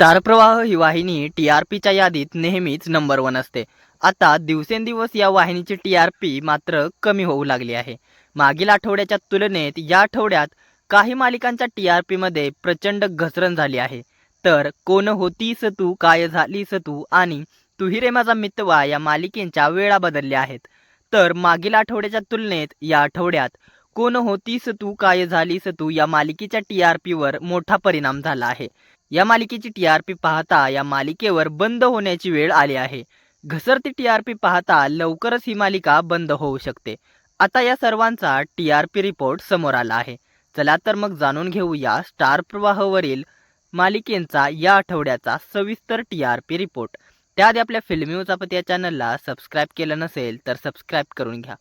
तारप्रवाह ही वाहिनी T R पीच्या यादीत नेहमीच नंबर वन असते. आता दिवसेंदिवस या वाहिनीची टी आर पी मात्र कमी होऊ लागली आहे. मागील आठवड्याच्या तुलनेत या आठवड्यात काही मालिकांच्या टी आर पीमध्ये प्रचंड घसरण झाली आहे. तर कोण होतीस तू काय झालीस तू आणि तुही रे माझा मितवा या मालिकेंच्या वेळा बदलल्या आहेत. तर मागील आठवड्याच्या तुलनेत या आठवड्यात कोण होतीस तू काय झालीस तू या मालिकेच्या टी आर पीवर मोठा परिणाम झाला आहे. या मालिकेची टी आर पी पाहता या मालिकेवर बंद होण्याची वेळ आली आहे. घसरती टी आर पी पाहता लवकरच ही मालिका बंद होऊ शकते. आता या सर्वांचा टी आर पी रिपोर्ट समोर आला आहे. चला तर मग जाणून घेऊया स्टार प्रवाहवरील मालिकेंचा या आठवड्याचा सविस्तर टी आर पी रिपोर्ट त्याआधी आपल्या फिल्मी उचापत या चॅनलला सबस्क्राईब केलं नसेल तर सबस्क्राईब करून घ्या.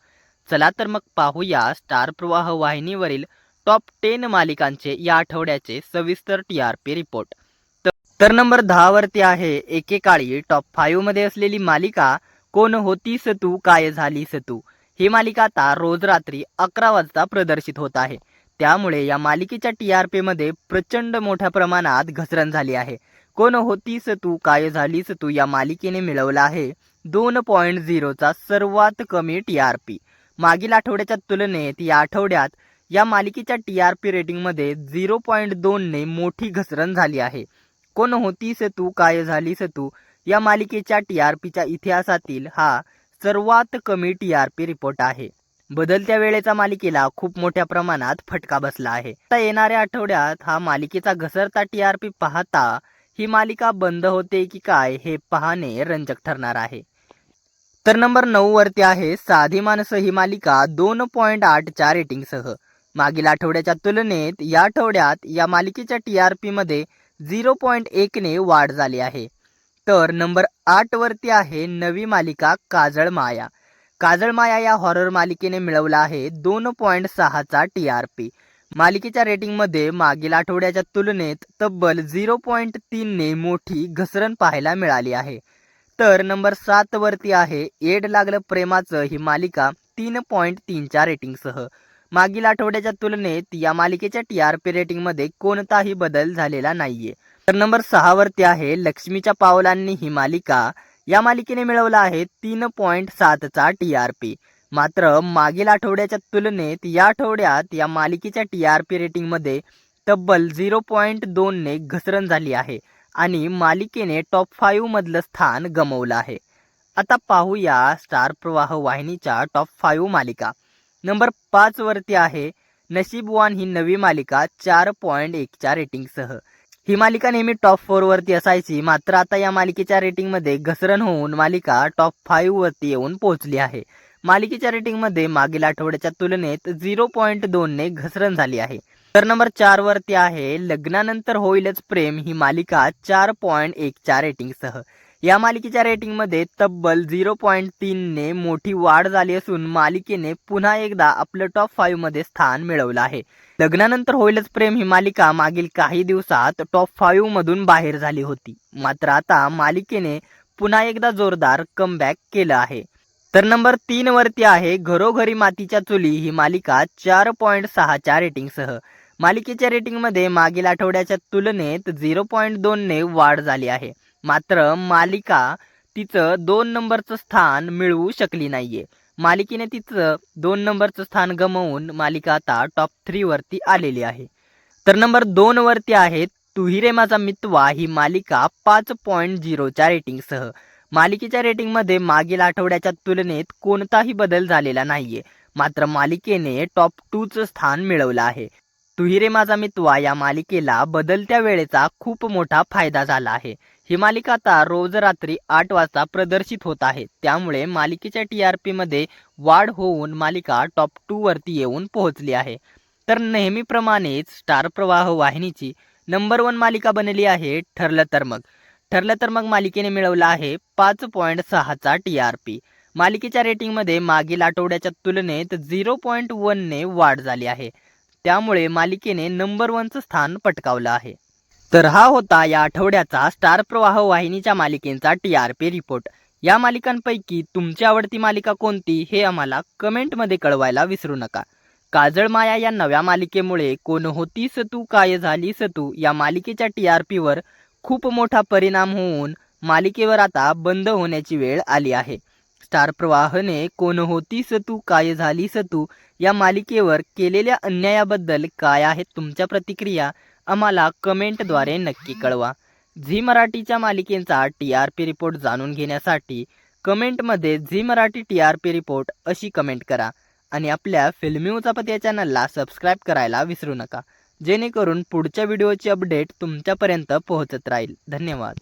चला तर मग पाहूया स्टार प्रवाह वाहिनीवरील टॉप टेन मालिकांचे या आठवड्याचे सविस्तर टी आर पी रिपोर्ट. तर नंबर दहावरती आहे एकेकाळी टॉप फाईव्हमध्ये असलेली मालिका कोण होतीस तू काय झालीस तू ही मालिका आता रोज रात्री अकरा वाजता प्रदर्शित होत आहे. त्यामुळे या मालिकेच्या टी आर पीमध्ये प्रचंड मोठ्या प्रमाणात घसरण झाली आहे. कोण होतीस तू काय झालीस तू या मालिकेने मिळवला आहे दोन पॉईंट झिरोचा सर्वात कमी टी आर पी. मागील आठवड्याच्या तुलनेत या आठवड्यात या मालिकेच्या टी आर पी रेटिंगमध्ये झिरो पॉईंट दोनने मोठी घसरण झाली आहे. कोण होती तू काय झाली सेतू? या मालिकेच्या टी आर पीच्या इतिहासातील हा सर्वात कमी टी आर पी रिपोर्ट आहे. बदलत्या वेळेचा मालिकेला खूप मोठ्या प्रमाणात फटका बसला आहे. आता येणाऱ्या आठवड्यात हा मालिकेचा घसरता टी आर पी पाहता ही मालिका बंद होते की काय हे पाहणे रंजक ठरणार आहे. तर नंबर नऊ वरती आहे साधी माणसं ही मालिका दोन पॉईंट आठच्या रेटिंगसह मागील आठवड्याच्या तुलनेत या आठवड्यात या मालिकेच्या टी आर पीमध्ये झिरो पॉईंट एकने वाढ झाली आहे. तर नंबर आठवरती आहे नवी मालिका काजळ माया. काजळ माया या हॉरर मालिकेने मिळवला आहे दोन पॉईंट सहाचा टी आर पी मालिकेच्या रेटिंगमध्ये मागील आठवड्याच्या तुलनेत तब्बल झिरो पॉईंट तीनने मोठी घसरण पाहायला मिळाली आहे. तर नंबर सातवरती आहे एड लागलं प्रेमाचं ही मालिका तीन पॉईंट तीनच्या रेटिंगसह. मागील आठवड्याच्या तुलनेत या मालिकेच्या टी आर पी रेटिंगमध्ये कोणताही बदल झालेला नाहीये. तर नंबर सहावरती आहे लक्ष्मीच्या पावलांनी ही मालिका. या मालिकेने मिळवला आहे तीन पॉईंट सातचा टी आर पी मात्र मागील आठवड्याच्या तुलनेत या आठवड्यात या मालिकेच्या टी आर पी रेटिंगमध्ये तब्बल झिरो पॉईंट दोनने घसरण झाली आहे आणि मालिकेने टॉप फाईव्हमधलं स्थान गमवलं आहे. आता पाहूया स्टार प्रवाह वाहिनीच्या टॉप फाईव्ह मालिका. नंबर पाचवरती आहे नशीबवान ही नवी मालिका चार पॉईंट एकच्या रेटिंगसह ही मालिका नेहमी टॉप फोरवरती असायची मात्र आता या मालिकेच्या रेटिंगमध्ये घसरण होऊन मालिका टॉप फाईव्हवरती येऊन पोहोचली आहे. मालिकेच्या रेटिंगमध्ये मागील आठवड्याच्या तुलनेत झिरो पॉईंट दोनने घसरण झाली आहे. तर नंबर चारवरती आहे लग्नानंतर होईलच प्रेम ही मालिका चार पॉईंट एकच्या रेटिंगसह या मालिकेच्या रेटिंगमध्ये तब्बल झिरो पॉईंट तीनने मोठी वाढ झाली असून मालिकेने पुन्हा एकदा आपलं टॉप फाईव्हमध्ये स्थान मिळवलं आहे. लग्नानंतर होईलच प्रेम ही मालिका मागील काही दिवसात टॉप फाईव्ह मधून बाहेर झाली होती. मात्र आता मालिकेने पुन्हा एकदा जोरदार कमबॅक केलं आहे. तर नंबर तीन वरती आहे घरोघरी मातीच्या चुली ही मालिका चार पॉईंट सहाच्या रेटिंगसह. मालिकेच्या रेटिंगमध्ये मागील आठवड्याच्या तुलनेत झिरो पॉईंट दोनने वाढ झाली आहे. मात्र मालिका तिचं दोन नंबरचं स्थान मिळवू शकली नाहीये. मालिकेने तिचं दोन नंबरचं स्थान गमवून मालिका आता टॉप थ्रीवरती आलेली आहे. तर नंबर दोन वरती आहे तुही माझा मितवा ही मालिका पाच पॉईंट झिरोच्या रेटिंगसह मालिकेच्या रेटिंगमध्ये मागील आठवड्याच्या तुलनेत कोणताही बदल झालेला नाहीये. मात्र मालिकेने टॉप टूचं स्थान मिळवलं आहे. तुहिरे माझा मितवा या मालिकेला बदलत्या वेळेचा खूप मोठा फायदा झाला आहे. ही मालिका आता रोज रात्री आठ वाजता प्रदर्शित होत आहे. त्यामुळे मालिकेच्या टी आर पीमध्ये वाढ होऊन मालिका टॉप टू वरती येऊन पोहोचली आहे. तर नेहमीप्रमाणेच स्टार प्रवाह वाहिनीची नंबर वन मालिका बनली आहे ठरलं तर मग. ठरलं तर मग मालिकेने मिळवला आहे पाच पॉईंट सहाचा टी आर पी मालिकेच्या रेटिंगमध्ये मागील आठवड्याच्या तुलनेत झिरो पॉईंट वनने वाढ झाली आहे. त्यामुळे मालिकेने नंबर वनचं स्थान पटकावलं आहे. तर हा होता या आठवड्याचा स्टार प्रवाह वाहिनीच्या मालिकेचा टी आर पी रिपोर्ट या मालिकांपैकी तुमची आवडती मालिका कोणती हे आम्हाला कमेंटमध्ये कळवायला विसरू नका. काजळ माया या नव्या मालिकेमुळे कोण होतीस तू काय झाली सतू या मालिकेच्या टी आर पीवर खूप मोठा परिणाम होऊन मालिकेवर आता बंद होण्याची वेळ आली आहे. स्टार प्रवाहने कोण होतीस तू काय झालीस तू या मालिकेवर केलेल्या अन्यायाबद्दल काय आहेत तुमच्या प्रतिक्रिया आम्हाला कमेंटद्वारे नक्की कळवा. झी मराठीच्या मालिकेचा टी आर पी रिपोर्ट जाणून घेण्यासाठी कमेंटमध्ये Zee Marathi T R P report अशी कमेंट करा आणि आपल्या फिल्मी उचापत या चॅनलला सबस्क्राईब करायला विसरू नका. जेणेकरून पुढच्या व्हिडिओची अपडेट तुमच्यापर्यंत पोहोचत राहील. धन्यवाद.